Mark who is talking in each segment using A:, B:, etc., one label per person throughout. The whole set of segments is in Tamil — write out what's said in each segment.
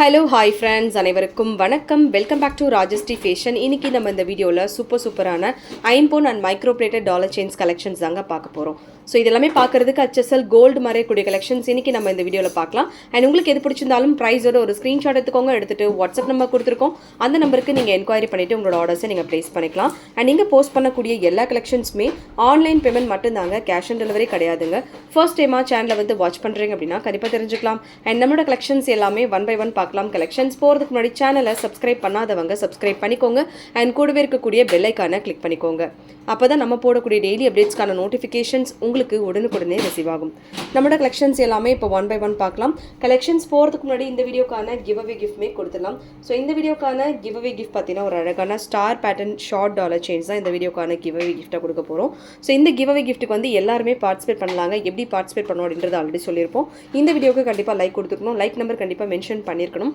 A: ஹலோ ஹாய் ஃப்ரெண்ட்ஸ் அனைவருக்கும் வணக்கம். Welcome back to Rajashree fashion இன்னைக்கு நம்ம இந்த வீடியோவில் சூப்பர் சூப்பரான ஐம்போன் and microplated dollar chains collections தாங்க பார்க்க போகிறோம் ஸோ இதெல்லாமே பார்க்கறதுக்கு HSL கோல்டு மறையக்கூடிய கலெக்ஷன்ஸ் இன்னைக்கு நம்ம இந்த வீடியோவில் பார்க்கலாம். அண்ட் உங்களுக்கு எது பிடிச்சிருந்தாலும் ப்ரைஸோட ஒரு ஸ்க்ரீன்ஷாட் எடுத்துக்கோங்க எடுத்துகிட்டு வாட்ஸ்அப் நம்பர் கொடுத்துருக்கோம். அந்த நம்பருக்கு நீங்கள் என்கொயரி பண்ணிவிட்டு உங்களோட ஆர்டர்ஸை நீங்கள் ப்ளேஸ் பண்ணிக்கலாம். அண்ட் நீங்கள் போஸ்ட் பண்ணக்கூடிய எல்லா கலெக்ஷன்ஸுமே ஆன்லைன் பேமெண்ட் மட்டும்தாங்க கேஷ் ஆன் டெலிவரி கிடையாதுங்க. ஃபர்ஸ்ட் டைமாக சேனலை வந்து வாட்ச் பண்ணுறீங்க அப்படின்னா கண்டிப்பாக தெரிஞ்சுக்கலாம். அண்ட் நம்மளோட கலெக்ஷன்ஸ் எல்லாமே ஒன் பை ஒன் பார்க்கலாம். கலெக்ஷன்ஸ் போகிறதுக்கு முன்னாடி சேனலை சப்ஸ்கிரைப் பண்ணாதவங்க சப்ஸ்கிரைப் பண்ணிக்கோங்க. அண்ட் கூடவே இருக்கக்கூடிய பெல்லைக்கான கிளிக் பண்ணிக்கோங்க. அப்போ தான் நம்ம போடக்கூடிய டெய்லி அப்டேட்ஸ்க்கான நோட்டிஃபிகேஷன்ஸ் உங்களுக்கு உடனுக்குடனே ரிசீவ் ஆகும். நம்மளோட கலெக்ஷன்ஸ் எல்லாமே இப்போ ஒன் பை ஒன் பார்க்கலாம். கலெக்ஷன்ஸ் போகிறதுக்கு முன்னாடி இந்த வீடியோக்கான கிவ் அவே கிஃப்ட்மே கொடுத்துடலாம். ஸோ இந்த வீடியோக்கான கிவ் அவே கிஃப்ட் பார்த்தீங்கன்னா ஒரு அழகான star pattern short dollar chain தான் இந்த வீடியோக்கான கிவ் அவே கிஃப்ட்டாக கொடுக்க போகிறோம் ஸோ இந்த கிவ் அவே கிஃப்ட்டுக்கு வந்து எல்லாருமே பார்ட்டிசிபேட் பண்ணலாங்க. எப்படி பார்ட்டிசிபேட் பண்ணணும் அப்படின்றது ஆல்ரெடி சொல்லியிருப்போம். இந்த வீடியோக்கு கண்டிப்பாக லைக் கொடுத்துருக்கணும். லைக் நம்பர் கண்டிப்பாக மென்ஷன் பண்ணியிருக்கணும்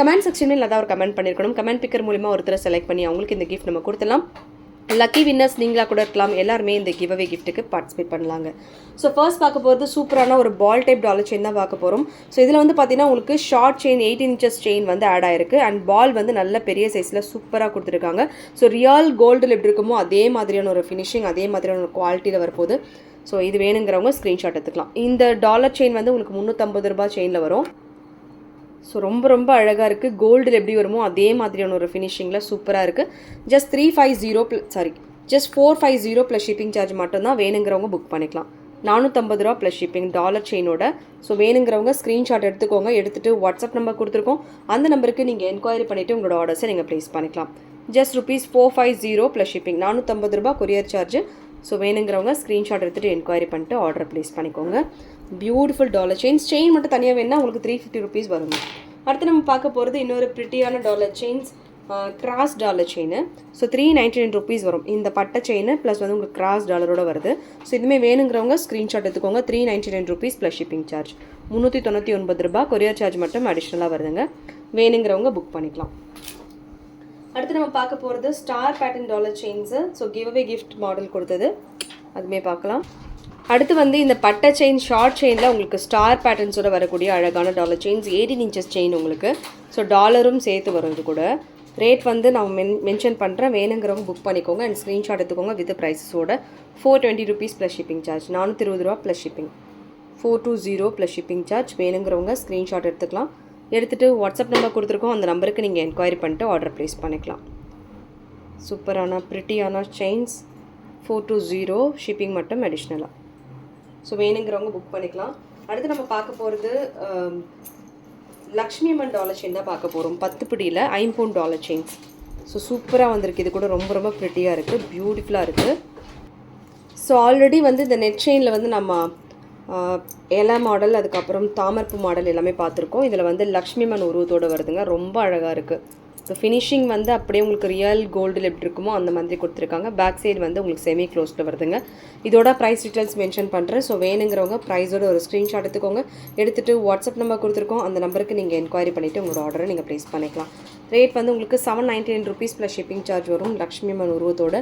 A: கமெண்ட் செக்ஷனில் அதான் ஒரு கமெண்ட் பண்ணியிருக்கணும் கமெண்ட் பிக்கர் மூலிமா ஒருத்தரை செலக்ட் பண்ணி அவங்களுக்கு இந்த கிஃப்ட் நம்ம கொடுத்துலாம் லக்கி வின்னர்ஸ் நீங்களாக கூட இருக்கலாம். எல்லாருமே இந்த கிவ் அவே கிஃப்ட்டுக்கு பார்ட்டிசிபேட் பண்ணலாங்க. ஸோ ஃபர்ஸ்ட் பார்க்க போகிறது சூப்பரான ஒரு பால் டைப் டாலர் செயின் தான் பார்க்க போகிறோம் ஸோ இதில் வந்து பார்த்தீங்கன்னா உங்களுக்கு short chain eight inches chain வந்து ஆட் ஆயிருக்கு. அண்ட் பால் வந்து நல்ல பெரிய சைஸில் சூப்பராக கொடுத்துருக்காங்க. ஸோ ரியல் கோல்டில் எப்படி இருக்குமோ அதே மாதிரியான ஒரு ஃபினிஷிங் அதே மாதிரியான ஒரு குவாலிட்டியில் வரப்போகுது. ஸோ இது வேணுங்கிறவங்க ஸ்க்ரீன்ஷாட் எடுத்துக்கலாம். இந்த டாலர் செயின் வந்து உங்களுக்கு முந்நூற்றம்பது ரூபாய் செயினில் வரும். ஸோ ரொம்ப ரொம்ப அழகாக இருக்குது கோல்டில் எப்படி வருமோ அதே மாதிரியான ஒரு ஃபினிஷிங்கில் சூப்பராக இருக்குது just three five zero sorry just four five zero plus shipping charge மட்டும்தான் வேணுங்கிறவங்க புக் பண்ணிக்கலாம். நானூற்றம்பது ரூபா ப்ளஸ் ஷிப்பிங் டாலர் செயினோட ஸோ வேணுங்கிறவங்க ஸ்க்ரீன்ஷாட் எடுத்துக்கோங்க. எடுத்துகிட்டு வாட்ஸ்அப் நம்பர் கொடுத்துருக்கோம். அந்த நம்பருக்கு நீங்கள் என்கொயரி பண்ணிவிட்டு உங்களோட ஆர்டர்ஸை நீங்கள் ப்ளேஸ் பண்ணிக்கலாம். Just rupees four five zero plus shipping நானூற்றம்பது ரூபா கொரியர் சார்ஜ் ஸோ வேணுங்கிறவங்க ஸ்க்ரீன்ஷாட் எடுத்துகிட்டு என்கொயரி பண்ணிட்டு ஆர்டர் ப்ளேஸ் பண்ணிக்கோங்க. பியூட்டிஃபுல் டாலர் செயின்ஸ் செயின் மட்டும் தனியாக வேணுன்னா உங்களுக்கு த்ரீ ஃபிஃப்டி ருபீஸ் வரும். அடுத்து நம்ம பார்க்க போகிறது இன்னொரு ப்ரிட்டியான dollar chains cross dollar chain so three ninety nine rupees வரும். இந்த பட்டை செயின் ப்ளஸ் வந்து உங்களுக்கு கிராஸ் டாலரோட வருது. ஸோ இதுவுமே வேணுங்கிறவங்க ஸ்க்ரீன்ஷாட் எடுத்துக்கோங்க. Three ninety nine rupees plus shipping charge முந்நூற்றி தொண்ணூற்றி ஒன்பது ரூபா கொரியர் சார்ஜ் மட்டும் அடிஷ்னலாக வருதுங்க. வேணுங்கிறவங்க புக் பண்ணிக்கலாம். அடுத்து நம்ம பார்க்க போகிறது star pattern dollar chains so give away gift model கொடுத்தது. அதுமே பார்க்கலாம். அடுத்து வந்து இந்த பட்டை செயின் ஷார்ட் செயினில் உங்களுக்கு ஸ்டார் பேட்டர்ன்ஸோட வரக்கூடிய அழகான dollar chains eighteen inches chain உங்களுக்கு. ஸோ டாலரும் சேர்த்து வரும் இது கூட. ரேட் வந்து நான் மென் மென்ஷன் பண்ணுறேன் வேணுங்கிறவங்க புக் பண்ணிக்கோங்க அண்ட் ஸ்க்ரீன்ஷாட் எடுத்துக்கோங்க with ப்ரைஸஸோட four twenty rupees plus shipping charge நானூற்றி இருபது ரூபா plus shipping four two zero plus shipping charge வேணுங்கிறவங்க ஸ்க்ரீன்ஷாட் எடுத்துக்கலாம். எடுத்துகிட்டு வாட்ஸ்அப் நம்பர் கொடுத்துருக்கோம். அந்த நம்பருக்கு நீங்கள் என்கொயரி பண்ணிட்டு ஆர்டர் ப்ளேஸ் பண்ணிக்கலாம். சூப்பரான ப்ரிட்டியான chains four two zero shipping மட்டும் அடிஷ்னலாக ஸோ வேணுங்கிறவங்க புக் பண்ணிக்கலாம். அடுத்து நம்ம பார்க்க போகிறது லக்ஷ்மி அம்மன் டாலர் செயின் தான் பார்க்க போகிறோம் பத்து பிடியில் ஐம்பூன் டாலர் செயின்ஸ் ஸோ சூப்பராக வந்திருக்கு. இது கூட ரொம்ப ரொம்ப ப்ரிட்டியாக இருக்குது பியூட்டிஃபுல்லாக இருக்குது ஸோ ஆல்ரெடி வந்து இந்த நெட் செயினில் வந்து நம்ம ஆஹ், மாடல் அதுக்கப்புறம் தாமரப்பு மாடல் எல்லாமே பார்த்துருக்கோம். இதில் வந்து லக்ஷ்மி அம்மன் உருவத்தோடு வருதுங்க. ரொம்ப அழகாக இருக்குது ஸோ ஃபினிஷிங் வந்து அப்படியே உங்களுக்கு ரியல் கோல்டில் எப்படி இருக்குமோ அந்த மாதிரி கொடுத்துருக்காங்க. பேக் சைடு வந்து உங்களுக்கு செமி க்ளோஸில் வருதுங்க. இதோட ப்ரைஸ் டீட்டெயில்ஸ் மென்ஷன் பண்ணுறேன் ஸோ வேணுங்கிறவங்க ப்ரைஸோட ஒரு ஸ்க்ரீன்ஷாட் எடுத்துக்கோங்க. எடுத்துகிட்டு வாட்ஸ்அப் நம்பர் கொடுத்துருக்கோம். அந்த நம்பருக்கு நீங்கள் என்கொயரி பண்ணிவிட்டு உங்களோட ஆர்டரை நீங்கள் ப்ளேஸ் பண்ணிக்கலாம். ரேட் வந்து உங்களுக்கு seven ninety nine rupees plus shipping charge வரும். லக்ஷ்மி மன் உருவத்தோட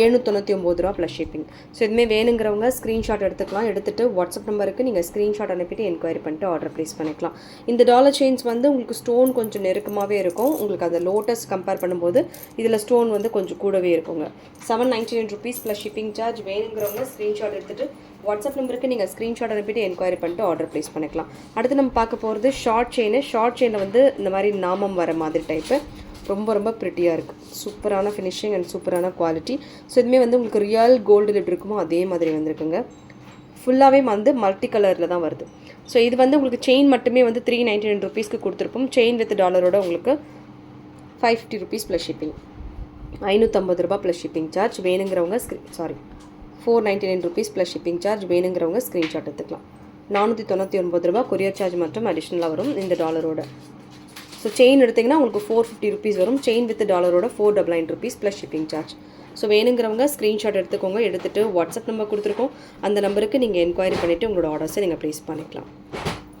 A: எழுநூற்றி ஒம்பது ரூபா ப்ளஸ் ஷிப்பிங் ஸோ இதுமே வேணுங்கிறவங்க ஸ்க்ரீன்ஷாட் எடுத்துக்கலாம். எடுத்துகிட்டு வாட்ஸ்அப் நம்பருக்கு நீங்கள் ஸ்க்ரீன்ஷாட் அனுப்பிட்டு என்கொயரி பண்ணிட்டு ஆர்டர் ப்ளேஸ் பண்ணிக்கலாம். இந்த டாலர் செயின்ஸ் வந்து உங்களுக்கு ஸ்டோன் கொஞ்சம் நெருக்கமாகவே இருக்கும். உங்களுக்கு அந்த லோட்டஸ் கம்பேர் பண்ணும்போது இதில் ஸ்டோன் வந்து கொஞ்சம் கூடவே இருக்குங்க. Seven ninety nine rupees plus shipping charge வேணுங்கிறவங்க ஸ்க்ரீன்ஷாட் எடுத்துகிட்டு வாட்ஸ்அப் நம்பருக்கு நீங்கள் ஸ்க்ரீன்ஷாட் அனுப்பிட்டு என்கொயரி பண்ணிட்டு ஆர்டர் ப்ளேஸ் பண்ணிக்கலாம். அடுத்து நம்ம பார்க்க போகிறது ஷார்ட் செயின் ஷார்ட் செயினில் வந்து இந்த மாதிரி நாமம் வர மாதிரி டைப்பு ரொம்ப ரொம்ப ப்ரிட்டியாக இருக்குது சூப்பரான ஃபினிஷிங் அண்ட் சூப்பரான குவாலிட்டி ஸோ இதுவுமே வந்து உங்களுக்கு ரியல் கோல்டு எப்படி இருக்குமோ அதே மாதிரி வந்திருக்குங்க. ஃபுல்லாகவே வந்து மல்டி கலரில் தான் வருது. ஸோ இது வந்து உங்களுக்கு செயின் மட்டுமே வந்து த்ரீ நைன்டி நைன் ருபீஸ்க்கு கொடுத்துருப்போம். செயின் வித் டாலரோட உங்களுக்கு five fifty rupees plus shipping ஐநூற்றம்பது ரூபா ப்ளஸ் ஷிப்பிங் சார்ஜ் வேணுங்கிறவங்க sorry four ninety nine rupees plus shipping charge வேணுங்கிறவங்க ஸ்க்ரீன்ஷாட் எடுத்துக்கலாம். நானூற்றி தொண்ணூற்றி ஒன்பது ரூபா கொரியர் சார்ஜ் மட்டும் அடிஷ்னலாக வரும் இந்த டாலரோட ஸோ செயின் எடுத்திங்கன்னா உங்களுக்கு ஃபோர் ஃபிஃப்டி ருபீஸ் வரும். Chain with டாலரோட four double nine rupees plus shipping charge so வேணுங்கிறவங்க ஸ்க்ரீன்ஷாட் எடுத்துக்கோங்க. எடுத்துகிட்டு வாட்ஸ்அப் நம்பர் கொடுத்துருக்கோம். அந்த நம்பருக்கு நீங்கள் என்கொயரி பண்ணிவிட்டு உங்களோட ஆர்டர்ஸை நீங்கள் ப்ளேஸ் பண்ணிக்கலாம்.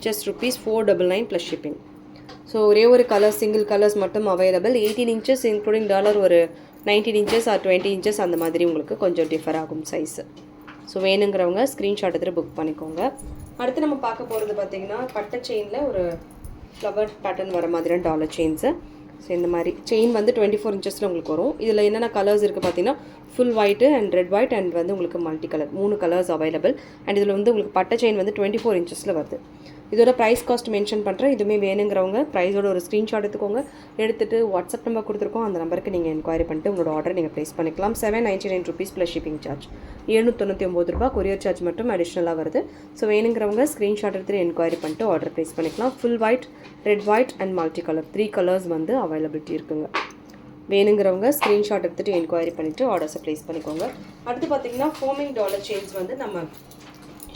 A: Just rupees four double nine plus shipping so ஒரே ஒரு கலர் சிங்கிள் கலர்ஸ் மட்டும் available eighteen inches including dollar ஒரு nineteen inches or twenty inches அந்த மாதிரி உங்களுக்கு கொஞ்சம் டிஃபர் ஆகும் சைஸு ஸோ வேணுங்கிறவங்க ஸ்க்ரீன்ஷாட் எடுத்துகிட்டு புக் பண்ணிக்கோங்க. அடுத்து நம்ம பார்க்க போகிறது பார்த்தீங்கன்னா பட்டை செயினில் ஒரு ஃப்ளவர் பேட்டர்ன் வர மாதிரியான டாலர் செயின்ஸு ஸோ இந்த மாதிரி செயின் வந்து டுவெண்ட்டி ஃபோர் இன்ச்சஸில் உங்களுக்கு வரும். இதில் என்னென்ன கலர்ஸ் இருக்குது பார்த்தீங்கன்னா full white and red white and வந்து உங்களுக்கு மல்டி கலர் மூணு கலர்ஸ் அவைலபிள் அண்ட் இதில் வந்து உங்களுக்கு பட்டை செயின் வந்து டுவெண்ட்டி ஃபோர் இன்ச்சஸில் வருது. இதோட ப்ரைஸ் காஸ்ட் மென்ஷன் பண்ணுறேன் இதுவுமே வேணுங்கிறவங்க ப்ரைஸோட ஒரு ஸ்க்ரீன்ஷாட் எடுத்துக்கோங்க. எடுத்துகிட்டு வாட்ஸ்அப் நம்பர் கொடுத்துருக்கோம். அந்த நம்பருக்கு நீங்கள் என்கொயரி பண்ணிட்டு உங்களோட ஆர்டர் நீங்கள் ப்ளேஸ் பண்ணிக்கலாம். Seven ninety nine rupees plus shipping charge எழுநூற்றி ஒம்பது ரூபா கொரியர் சார்ஜ் மட்டும் அடிஷ்னலாக வருது. ஸோ வேணுங்கிறவங்க ஸ்க்ரீன்ஷாட் எடுத்துகிட்டு என்கொயரி பண்ணிட்டு ஆர்டர் ப்ளேஸ் பண்ணிக்கலாம். Full white red white and multi colour three colours வந்து அவைலபிலிட்டி இருக்குங்க. வேணுங்கிறவங்க ஸ்க்ரீன்ஷாட் எடுத்துகிட்டு என்கொயரி பண்ணிவிட்டு ஆர்டர்ஸை ப்ளேஸ் பண்ணிக்கோங்க. அடுத்து பார்த்தீங்கன்னா ஃபோமிங் டாலர் செயின்ஸ் வந்து நம்ம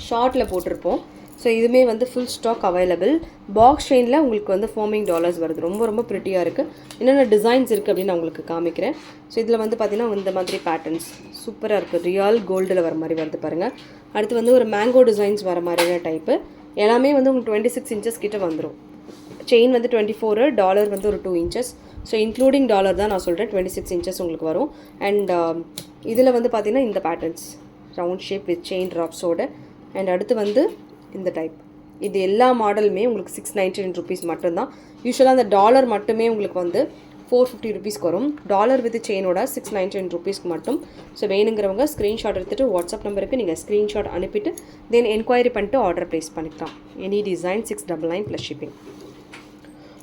A: ஷார்ட்டில் போட்டிருப்போம். ஸோ இதுவுமே வந்து ஃபுல் ஸ்டாக் அவைலபிள் பாக்ஸ் செயினில் உங்களுக்கு வந்து ஃபோமிங் டாலர்ஸ் வருது. ரொம்ப ரொம்ப ப்ரிட்டியாக இருக்குது என்னென்ன டிசைன்ஸ் இருக்குது அப்படின்னு நான் உங்களுக்கு காமிக்கிறேன். ஸோ இதில் வந்து பார்த்திங்கன்னா இந்த மாதிரி பேட்டர்ன்ஸ் சூப்பராக இருக்குது ரியல் கோல்டில் வர மாதிரி வருது பாருங்கள் அடுத்து வந்து ஒரு மேங்கோ டிசைன்ஸ் வர மாதிரியான டைப்பு எல்லாமே வந்து உங்களுக்கு டுவெண்ட்டி சிக்ஸ் இன்ச்சஸ் கிட்டே வந்துடும் செயின் வந்து டுவெண்ட்டி ஃபோரு டாலர் வந்து ஒரு two inches so including dollar தான் நான் சொல்கிறேன் டுவெண்ட்டி சிக்ஸ் இன்ச்சஸ் உங்களுக்கு வரும். அண்ட் um, இதில் வந்து பார்த்திங்கன்னா இந்த patterns round shape with chain ட்ராப்ஸோட and அடுத்து வந்து இந்த டைப் இது எல்லா மாடலுமே உங்களுக்கு சிக்ஸ் நைன்டி நைன் ருபீஸ் மட்டும்தான் யூஸ்வலாக அந்த டாலர் மட்டுமே உங்களுக்கு வந்து ஃபோர் ஃபிஃப்டி ருபீஸ்க்கு வரும். டாலர் வித் செயினோட சிக்ஸ் நைன்டி நைன் ருபீஸ்க்கு மட்டும். ஸோ வேணுங்கிறவங்க ஸ்க்ரீன்ஷாட் எடுத்துகிட்டு வாட்ஸ்அப் நம்பருக்கு நீங்கள் ஸ்க்ரீன்ஷாட் அனுப்பிட்டு தென் என்கொயரி பண்ணிட்டு ஆர்டர் ப்ளேஸ் பண்ணிக்கலாம். Any design six double nine plus shipping